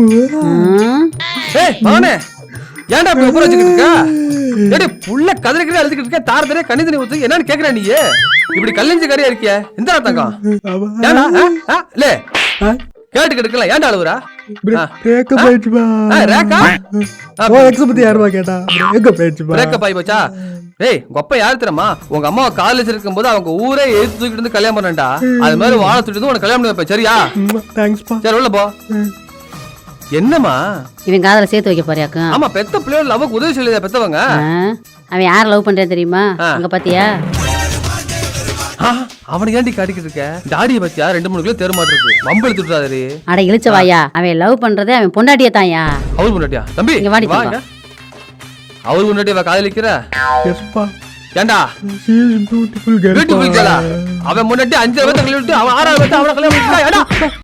ம், ஏய் மகனே ஏன்டா இப்ப உப்புற வச்சுக்கிட்டு இருக்க? ஏடி புள்ள கதறி கதறி அழுதுகிட்டு இருக்க தார தரையா கண்ணி தண்ணி ஊத்து என்னன்னு கேக்குற நீ? இப்படி கல்லிஞ்சு கறியா இருக்கிய எந்த தங்கம்? லே கேட்டுக்கிட்டு ஏன்டா அழுவுறா? ஆ. பிரேக்கப் ஆயிடுச்சுப்பா. ஆ, ரேக்கா எக்ஸ் பத்தி யாருமா கேட்டா? பிரேக்கப் ஆயிடுச்சுப்பா. பிரேக்கப் ஆகி போச்சா? டேய் கொப்ப யார் தெரியுமா? உங்க அம்மா காலேஜ் இருக்கும்போது அவங்க ஊரே எழுத்து தூக்கிட்டு இருந்து கல்யாணம் பண்ணா அது மாதிரி வாழை தூக்கிட்டு உனக்கு கல்யாணம் பண்ணி சரியா? சரி உள்ள போ. என்னம்மா? இவன் காதல சேர்த்து வைக்க போறியாக்கும். ஆமா பெத்த பிள்ளையோட லவ்வுக்கு உதவி செய்யலையா பெத்தவங்க? அவன் யார லவ் பண்றேன் தெரியுமா. அங்க பாத்தியா? ஆ, அவனை ஏன்டி காட்டிக்கிட்டு இருக்க? தாடியை பத்தியா? ரெண்டு மூணு கிலோ தெரு மாட்டிருக்கு வம்பு எடுத்துட்டாரு அட இழிச்ச வாயா. அவன் லவ் பண்றதே அவன் பொண்டாட்டிய தான்யா. அவரு முன்னாடியா தம்பி இங்க வாடி முன்னாடி அவ காதலிக்கிற? is beautiful girl வீட்டுக்கு அவன் முன்னாடி அஞ்சு விட்டு அவன் ஆறாவது அவனை கல்யாணம்?